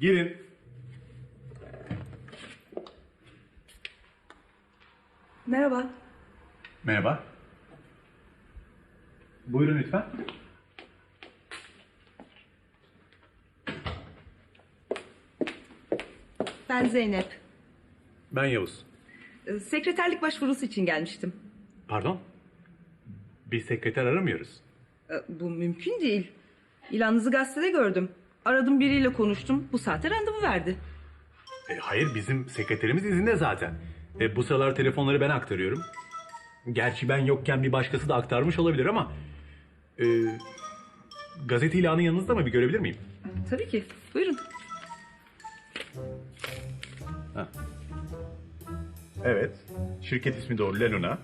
Girin. Merhaba. Merhaba. Buyurun lütfen. Ben Zeynep. Ben Yavuz. Ee, Sekreterlik başvurusu için gelmiştim. Pardon? Biz sekreter aramıyoruz. Ee, Bu mümkün değil. İlanınızı gazetede gördüm. Aradım biriyle konuştum. Bu saate randevu verdi. E, hayır bizim sekreterimiz izinde zaten. E, bu sıralar telefonları ben aktarıyorum. Gerçi ben yokken bir başkası da aktarmış olabilir ama... E, gazete ilanı yanınızda mı bir görebilir miyim? Tabii ki. Buyurun. Evet. Şirket ismi doğru Lenuna.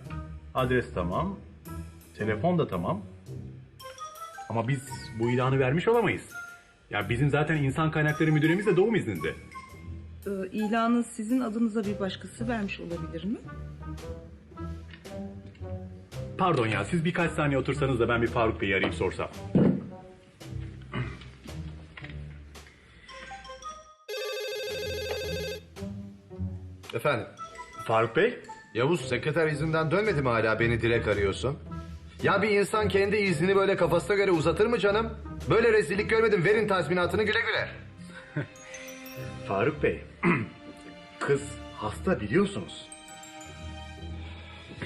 Adres tamam. Telefon da tamam. Ama biz bu ilanı vermiş olamayız. Ya bizim zaten insan kaynakları müdürümüz de doğum izninde. Ee, ilanı sizin adınıza bir başkası vermiş olabilir mi? Pardon ya siz birkaç saniye otursanız da ben bir Faruk Bey'i arayıp sorsam. Efendim, Faruk Bey? Yavuz sekreter izinden dönmedi mi hala beni direkt arıyorsun? Ya bir insan kendi iznini böyle kafasına göre uzatır mı canım? Böyle rezillik görmedim verin tazminatını güle güle. Faruk Bey. Kız hasta biliyorsunuz.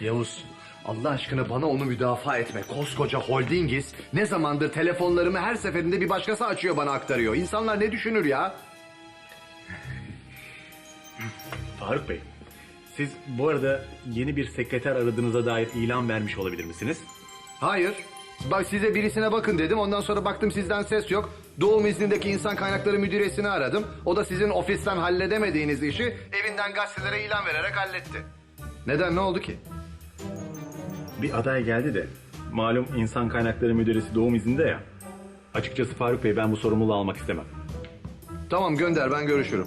Yavuz Allah aşkına bana onu müdafaa etme. Koskoca holdingiz ne zamandır telefonlarımı her seferinde bir başkası açıyor bana aktarıyor. İnsanlar ne düşünür ya? Faruk Bey. Siz bu arada yeni bir sekreter aradığınıza dair ilan vermiş olabilir misiniz? Hayır. Bak size birisine bakın dedim. Ondan sonra baktım sizden ses yok. Doğum iznindeki insan kaynakları müdüresini aradım. O da sizin ofisten halledemediğiniz işi evinden gazetelere ilan vererek halletti. Neden ne oldu ki? Bir aday geldi de malum insan kaynakları müdüresi doğum izninde ya. Açıkçası Faruk Bey ben bu sorumluluğu almak istemem. Tamam gönder ben görüşürüm.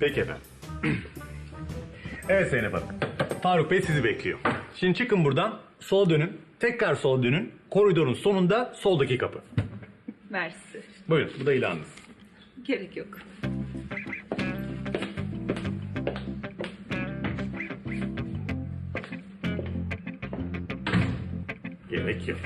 Peki efendim. evet Zeynep Hanım. Faruk Bey sizi bekliyor. Şimdi çıkın buradan sola dönün. Tekrar sola dönün. Koridorun sonunda soldaki kapı. Mersi. Buyurun bu da ilanınız. Gerek yok. Gerek yok.